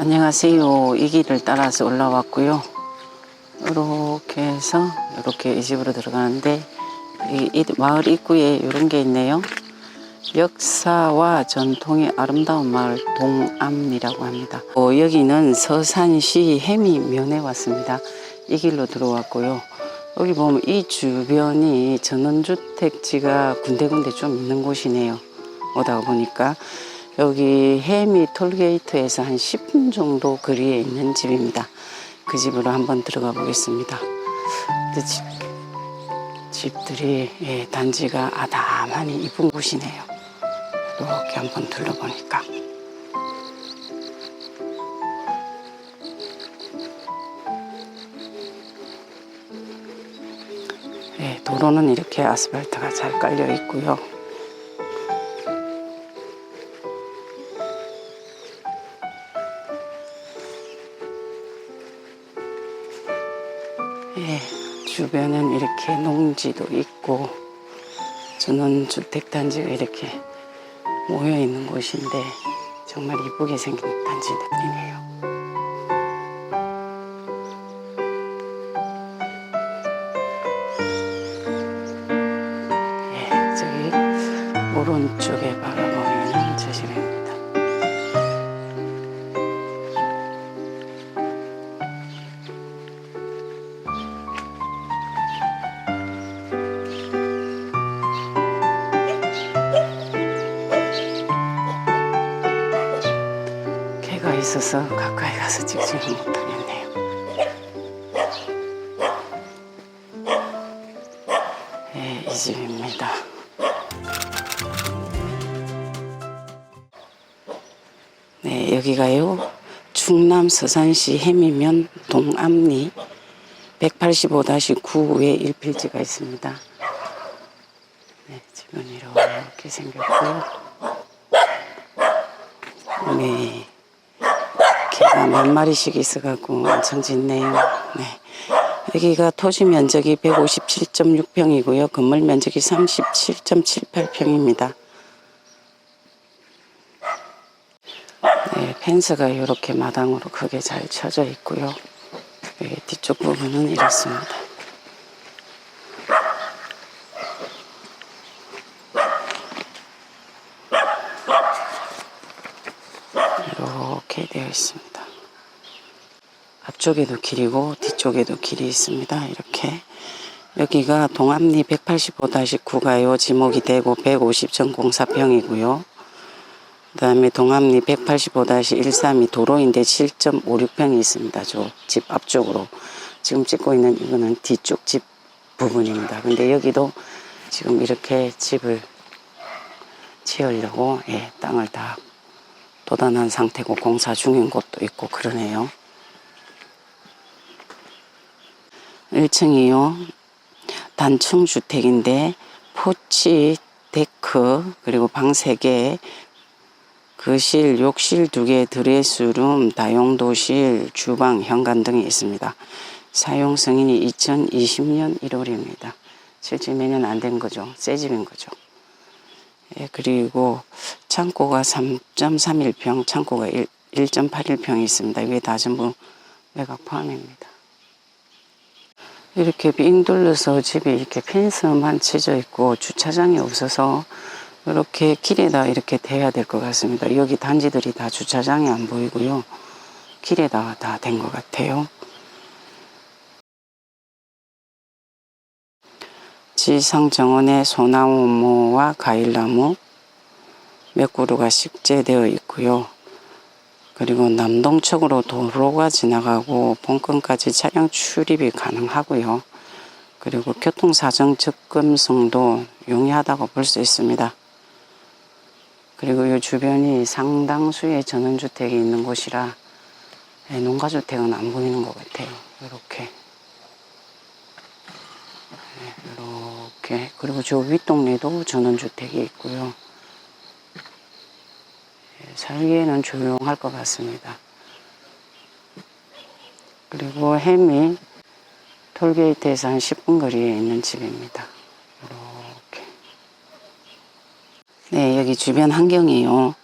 안녕하세요. 이 길을 따라서 올라왔고요. 이렇게 해서 이렇게 이 집으로 들어가는데 이, 이 마을 입구에 이런 게 있네요. 역사와 전통의 아름다운 마을 동암리라고 합니다. 어, 여기는 서산시 해미면에 왔습니다. 이 길로 들어왔고요. 여기 보면 이 주변이 전원주택지가 군데군데 좀 있는 곳이네요. 오다 보니까 여기 해미 톨게이트에서 한 10분 정도 거리에 있는 집입니다. 그 집으로 한번 들어가 보겠습니다. 집, 집들이 예, 단지가 아담하니 이쁜 곳이네요. 이렇게 한번 둘러보니까. 예, 도로는 이렇게 아스팔트가 잘 깔려 있고요. 이렇게 농지도 있고 전원 주택 단지가 이렇게 모여 있는 곳인데 정말 이쁘게 생긴 단지들이네요. 있어서 가까이 가서 찍지는 못하겠네요. 예, 이 집입니다. 네, 여기가요. 충남 서산시 해미면 동암리 185-9에 1필지가 있습니다. 네, 집은 이렇게 생겼고요. 네. 몇 마리씩 있어갖고 엄청 짖네요. 네. 여기가 토지 면적이 157.6평이고요. 건물 면적이 37.78평입니다. 네, 펜스가 이렇게 마당으로 크게 잘 쳐져 있고요. 여기 뒤쪽 부분은 이렇습니다. 이렇게 되어 있습니다. 앞쪽에도 길이고 뒤쪽에도 길이 있습니다. 이렇게 여기가 동암리 185-9가 요. 지목이 되고 150.04평이고요. 그 다음에 동암리 185-132 도로인데 7.56평이 있습니다. 저 집 앞쪽으로. 지금 찍고 있는 이거는 뒤쪽 집 부분입니다. 근데 여기도 지금 이렇게 집을 지으려고 예, 땅을 다 도단한 상태고 공사 중인 곳도 있고 그러네요. 1층이요. 단층 주택인데 포치, 데크, 그리고 방 3개, 거실, 욕실 2개, 드레스룸, 다용도실, 주방, 현관 등이 있습니다. 사용 승인이 2020년 1월입니다. 실제 몇 년 안 된 거죠. 새 집인 거죠. 예, 그리고 창고가 3.31평, 창고가 1, 1.81평이 있습니다. 이게 다 전부 외곽 포함입니다. 이렇게 빙 둘러서 집이 이렇게 펜스만 쳐져 있고 주차장이 없어서 이렇게 길에다 이렇게 대야 될 것 같습니다. 여기 단지들이 다 주차장이 안 보이고요. 길에다 다 된 것 같아요. 지상 정원에 소나무와 과일나무 몇 그루가 식재되어 있고요. 그리고 남동쪽으로 도로가 지나가고 본건까지 차량 출입이 가능하고요. 그리고 교통사정 접근성도 용이하다고 볼 수 있습니다. 그리고 이 주변이 상당수의 전원주택이 있는 곳이라 예, 농가주택은 안 보이는 것 같아요. 이렇게. 이렇게. 그리고 저 윗동네도 전원주택이 있고요. 예, 살기에는 조용할 것 같습니다. 그리고 해미 톨게이트에서 한 10분 거리에 있는 집입니다. 이렇게. 네, 여기 주변 환경이요.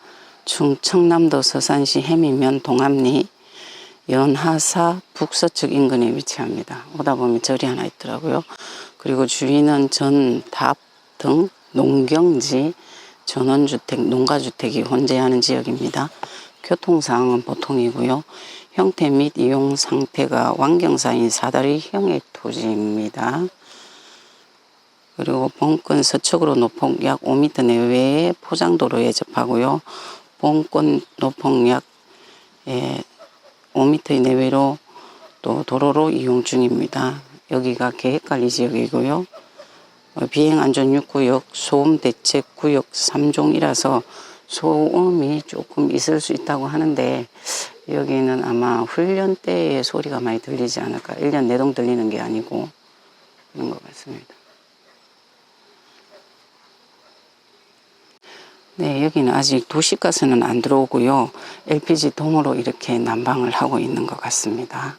충청남도 서산시 해미면 동암리 연하사 북서측 인근에 위치합니다. 오다 보면 절이 하나 있더라고요. 그리고 주위는 전 답 등 농경지, 전원주택, 농가주택이 혼재하는 지역입니다. 교통상황은 보통이고요. 형태 및 이용 상태가 완경사인 사다리형의 토지입니다. 그리고 본권 서쪽으로 노폭 약 5m 내외의 포장도로에 접하고요. 본권 노폭 약 예, 5m 내외로 또 도로로 이용 중입니다. 여기가 계획관리 지역이고요. 어, 비행안전육구역 소음대책구역 3종이라서 소음이 조금 있을 수 있다고 하는데 여기는 아마 훈련 때의 소리가 많이 들리지 않을까. 1년 내동 들리는 게 아니고 그런 것 같습니다. 네, 여기는 아직 도시가스는 안 들어오고요. LPG 통으로 이렇게 난방을 하고 있는 것 같습니다.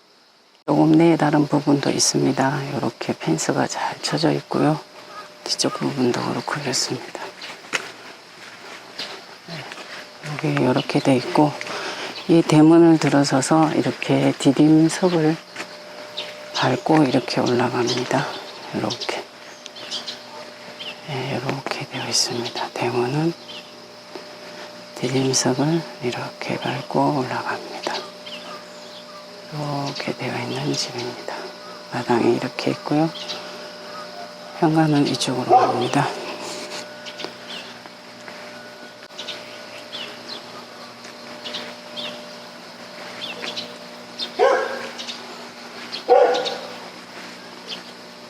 조금 내 다른 부분도 있습니다. 이렇게 펜스가 잘 쳐져 있고요. 뒤쪽 부분도 그렇고 그렇습니다. 네, 여기 이렇게 돼 있고 이 대문을 들어서서 이렇게 디딤석을 밟고 이렇게 올라갑니다. 이렇게 네, 이렇게 되어 있습니다. 대문은 디딤석을 이렇게 밟고 올라갑니다. 이렇게 되어 있는 집입니다. 마당이 이렇게 있고요. 현관은 이쪽으로 갑니다.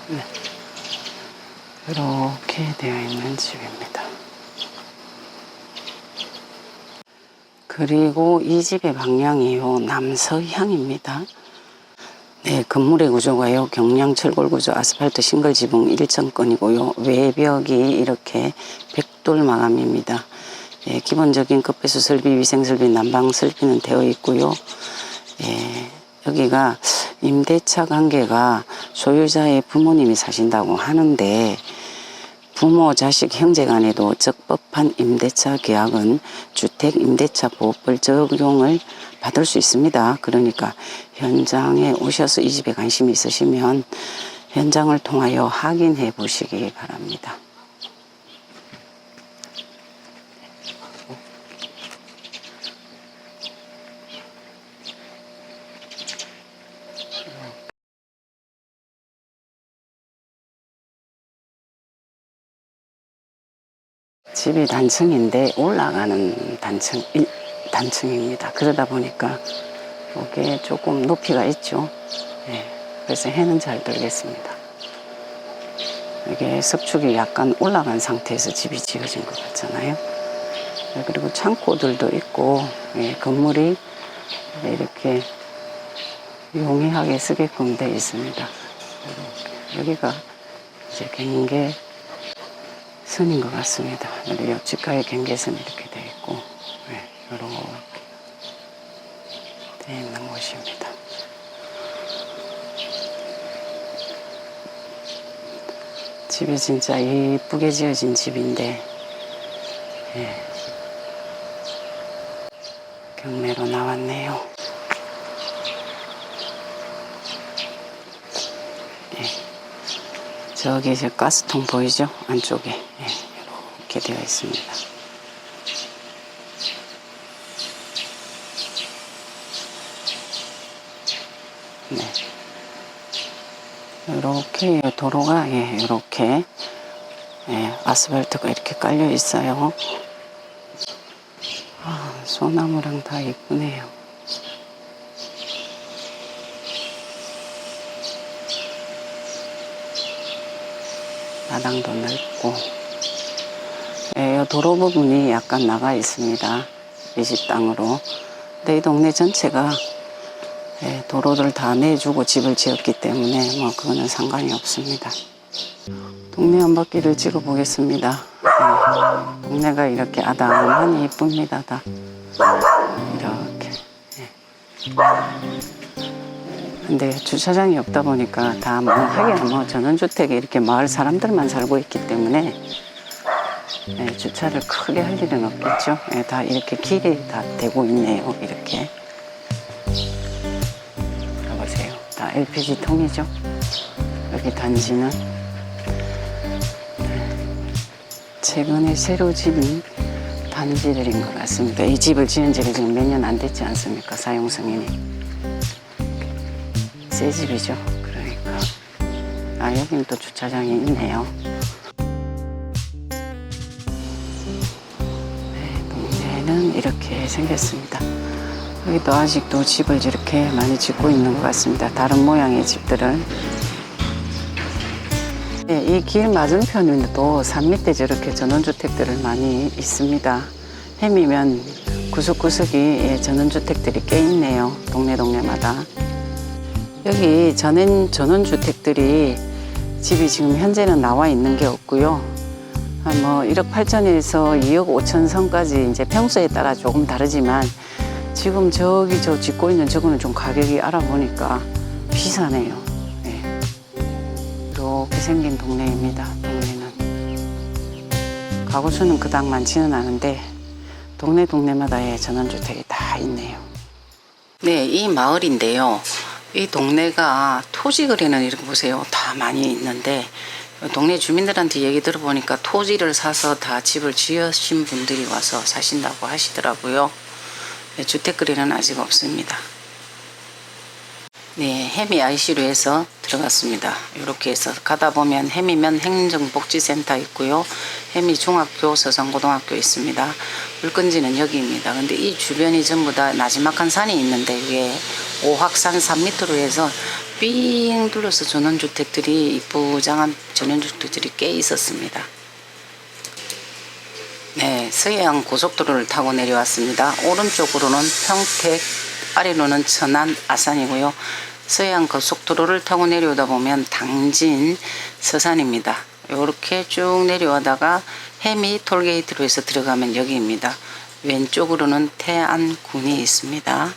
네. 이렇게 되어 있는 집입니다. 그리고 이 집의 방향이요 남서향입니다. 네, 건물의 구조가요 경량 철골 구조 아스팔트 싱글 지붕 일정권이고요 외벽이 이렇게 백돌 마감입니다. 예, 기본적인 급배수 설비, 위생 설비, 난방 설비는 되어 있고요. 예, 여기가 임대차 관계가 소유자의 부모님이 사신다고 하는데 부모, 자식, 형제 간에도 적법한 임대차 계약은 주택 임대차 보호법 적용을 받을 수 있습니다. 그러니까 현장에 오셔서 이 집에 관심이 있으시면 현장을 통하여 확인해 보시기 바랍니다. 집이 단층인데 올라가는 단층, 일- 단층입니다. 그러다 보니까 이게 조금 높이가 있죠. 예, 그래서 해는 잘 들겠습니다. 이게 석축이 약간 올라간 상태에서 집이 지어진 것 같잖아요. 예, 그리고 창고들도 있고 예, 건물이 이렇게 용이하게 쓰게끔 되어 있습니다. 여기가 이제 경계 선인 것 같습니다. 근데 옆집가에 경계선이 이렇게 네, 이렇게 되어 있는 곳입니다. 집이 진짜 이쁘게 지어진 집인데, 예. 경매로 나왔네요. 저기 이제 가스통 보이죠? 안쪽에 예, 이렇게 되어 있습니다. 네. 이렇게 도로가 예, 이렇게 예, 아스팔트가 이렇게 깔려 있어요. 아, 소나무랑 다 예쁘네요. 마당도 넓고 예, 이 도로 부분이 약간 나가 있습니다. 이 집 땅으로. 근데 이 동네 전체가 예, 도로를 다 내주고 집을 지었기 때문에 뭐 그거는 상관이 없습니다. 동네 한 바퀴를 찍어 보겠습니다. 예, 동네가 이렇게 아담하니 이쁩니다. 다 이렇게. 예. 근데 주차장이 없다 보니까 다 뭐 하긴 뭐 전원주택에 이렇게 마을 사람들만 살고 있기 때문에 예, 주차를 크게 할 일은 없겠죠. 예, 다 이렇게 길이 다 되고 있네요. 이렇게. 다 LPG 통이죠. 여기 단지는 최근에 새로 지은 단지들인 것 같습니다. 이 집을 지은 지가 지금 몇 년 안 됐지 않습니까? 사용 승인이. 새 집이죠. 그러니까. 아, 여기는 또 주차장이 있네요. 네, 동네는 이렇게 생겼습니다. 여기도 아직도 집을 이렇게 많이 짓고 있는 것 같습니다. 다른 모양의 집들을. 네, 이길 맞은편에도 산 밑에 저렇게 전원주택들을 많이 있습니다. 헤미면 구석구석이 예, 전원주택들이 꽤 있네요. 동네 동네마다. 여기 전원, 전원주택들이 집이 지금 현재는 나와 있는 게 없고요. 한뭐 1억 8천에서 2억 5천 선까지 이제 평소에 따라 조금 다르지만 지금 저기 저 짓고 있는 저거는 좀 가격이 알아보니까 비싸네요. 예. 이렇게 생긴 동네입니다. 동네는 가구 수는 그닥 많지는 않은데 동네 동네마다의 전원주택이 다 있네요. 네, 이 마을인데요. 이 동네가 토지 거래는 이렇게 보세요. 다 많이 있는데 동네 주민들한테 얘기 들어보니까 토지를 사서 다 집을 지으신 분들이 와서 사신다고 하시더라고요. 네, 주택 거래는 아직 없습니다. 네, 해미 IC로에서 들어갔습니다. 이렇게 해서 가다 보면 해미면 행정복지센터 있고요. 해미 중학교, 서산고등학교 있습니다. 물건지는 여기입니다. 근데 이 주변이 전부 다 나지막한 산이 있는데 위에 오학산 산 밑으로 해서 삥 둘러서 전원주택들이 이쁘장한 전원주택들이 꽤 있었습니다. 네, 서해안 고속도로를 타고 내려왔습니다. 오른쪽으로는 평택, 아래로는 천안, 아산이고요. 서해안 고속도로를 타고 내려오다 보면 당진, 서산입니다. 이렇게 쭉 내려오다가 해미 톨게이트로 해서 들어가면 여기입니다. 왼쪽으로는 태안군이 있습니다.